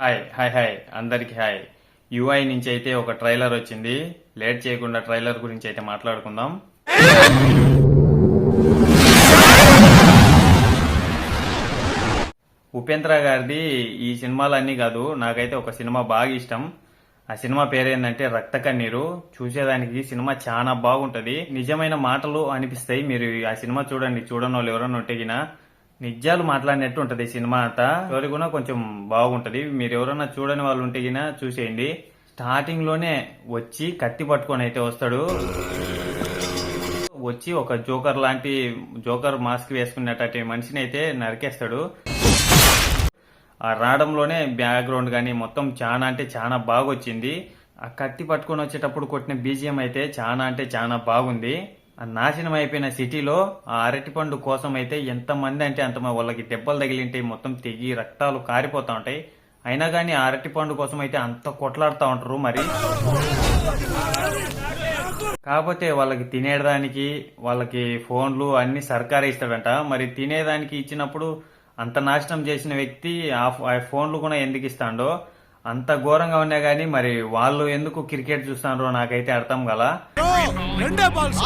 Hi hi hi. అందరికి hi. UI నుంచి అయితే ఒక ట్రైలర్ వచ్చింది. లేట్ చేయకుండా ట్రైలర్ గురించి అయితే మాట్లాడుకుందాం. ఉపేంద్ర గారిది ఈ సినిమాలు అన్నీ కాదు నాకైతే ఒక సినిమా బాగా ఇష్టం. ఆ సినిమా పేరేంటంటే రక్త కన్నీరు చూసేదానికి సినిమా చాలా బాగుంటది. నిజమైన మాటలు అనిపిస్తాయి. మీరు ఆ సినిమా చూడండి. చూడని వాళ్ళు ఎవరైనా ఉంటే నిజాలు మాట్లాడినట్టు ఉంటది ఈ సినిమా అంతా. స్టోరీ కూడా కొంచెం బాగుంటది. మీరు ఎవరైనా చూడని వాళ్ళు ఉంటే గినా చూసేయండి. స్టార్టింగ్లోనే వచ్చి కత్తి పట్టుకొని అయితే వస్తాడు. వచ్చి ఒక జోకర్ లాంటి జోకర్ మాస్క్ వేసుకున్నటువంటి మనిషిని అయితే నరికేస్తాడు. ఆ రావడంలోనే బ్యాక్గ్రౌండ్ కానీ మొత్తం చాలా అంటే చాలా బాగా వచ్చింది ఆ కత్తి పట్టుకొని వచ్చేటప్పుడు కొట్టిన బీజియం అయితే చాలా అంటే చాలా బాగుంది. నాశనం అయిపోయిన సిటీలో ఆ అరటిపండు కోసం అయితే ఎంతమంది అంటే అంత వాళ్ళకి దెబ్బలు తగిలింటాయి మొత్తం తెగి రక్తాలు కారిపోతూ ఉంటాయి. అయినా కానీ ఆ అరటిపండు కోసం అయితే అంత కొట్లాడుతూ ఉంటారు మరి. కాకపోతే వాళ్ళకి తినేదానికి వాళ్ళకి ఫోన్లు అన్ని సర్కారే ఇస్తాడంట. మరి తినేదానికి ఇచ్చినప్పుడు అంత నాశనం చేసిన వ్యక్తి ఆ ఆ ఫోన్లు కూడా ఎందుకు ఇస్తాడో? అంత ఘోరంగా ఉన్నా గానీ మరి వాళ్ళు ఎందుకు క్రికెట్ చూస్తారో నాకైతే అర్థం గల రెండే బాల్స్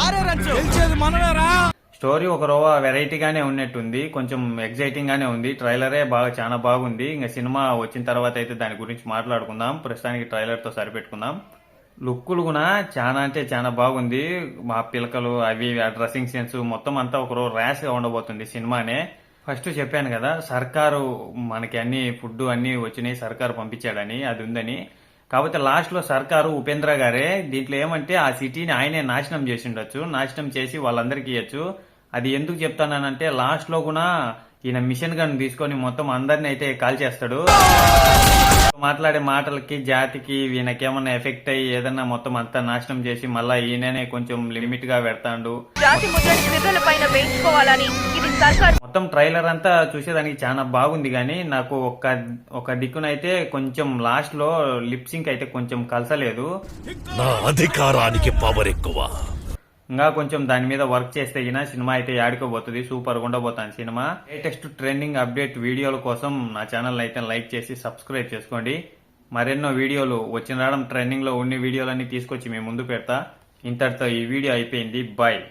గెలిచేది మనమేరా? స్టోరీ ఒక రోవ వెరైటీగానే ఉన్నట్టుంది. కొంచెం ఎగ్జైటింగ్ గానే ఉంది. ట్రైలరే బాగా చాలా బాగుంది. ఇంకా సినిమా వచ్చిన తర్వాత అయితే దాని గురించి మాట్లాడుకుందాం. ప్రస్తుతానికి ట్రైలర్తో సరిపెట్టుకుందాం. లుక్కులు కూడా చాలా అంటే చాలా బాగుంది. మా పిలకలు అవి డ్రెస్సింగ్ సెన్స్ మొత్తం అంతా ఒక రో ర్యాష్గా ఉండబోతుంది సినిమానే. ఫస్ట్ చెప్పాను కదా సర్కారు మనకి అన్ని ఫుడ్ అన్ని వచ్చినాయి సర్కారు పంపించాడని అది ఉందని. కాకపోతే లాస్ట్లో సర్కారు ఉపేంద్ర గారే దీంట్లో ఏమంటే ఆ సిటీని ఆయనే నాశనం చేసి ఉండొచ్చు నాశనం చేసి వాళ్ళందరికీ ఇవ్వచ్చు అది ఎందుకు చెప్తానంటే లాస్ట్లో కూడా ఈయన మిషన్ గన్ తీసుకొని మొత్తం అందరిని అయితే కాల్ చేస్తాడు. మాట్లాడే మాటలకి జాతికి ఈయనకేమన్నా ఎఫెక్ట్ అయ్యి ఏదన్నా మొత్తం అంతా నాశనం చేసి మళ్ళా ఈయననే కొంచెం లిమిట్గా పెడతాడు. జాతి ముద్రని పైన వేయించుకోవాలని మొత్తం ట్రైలర్ అంతా చూసేదానికి చాలా బాగుంది కానీ నాకు ఒక ఒక దిక్కునైతే కొంచెం లాస్ట్లో లిప్సింక్ అయితే కొంచెం కలసలేదు. నా అధికారానికి పవర్ ఎక్కువ. ఇంకా కొంచెం దాని మీద వర్క్ చేస్తే గిన సినిమా అయితే ఆడుకోబోతుంది సూపర్గా ఉండబోతాను సినిమా. లేటెస్ట్ ట్రెండింగ్ అప్డేట్ వీడియోల కోసం నా ఛానల్ అయితే లైక్ చేసి సబ్స్క్రైబ్ చేసుకోండి. మరెన్నో వీడియోలు వచ్చిన రావడం ట్రెండింగ్లో ఉన్న వీడియోలన్నీ తీసుకొచ్చి మేము ముందు పెడతా. ఇంతటితో ఈ వీడియో అయిపోయింది. బాయ్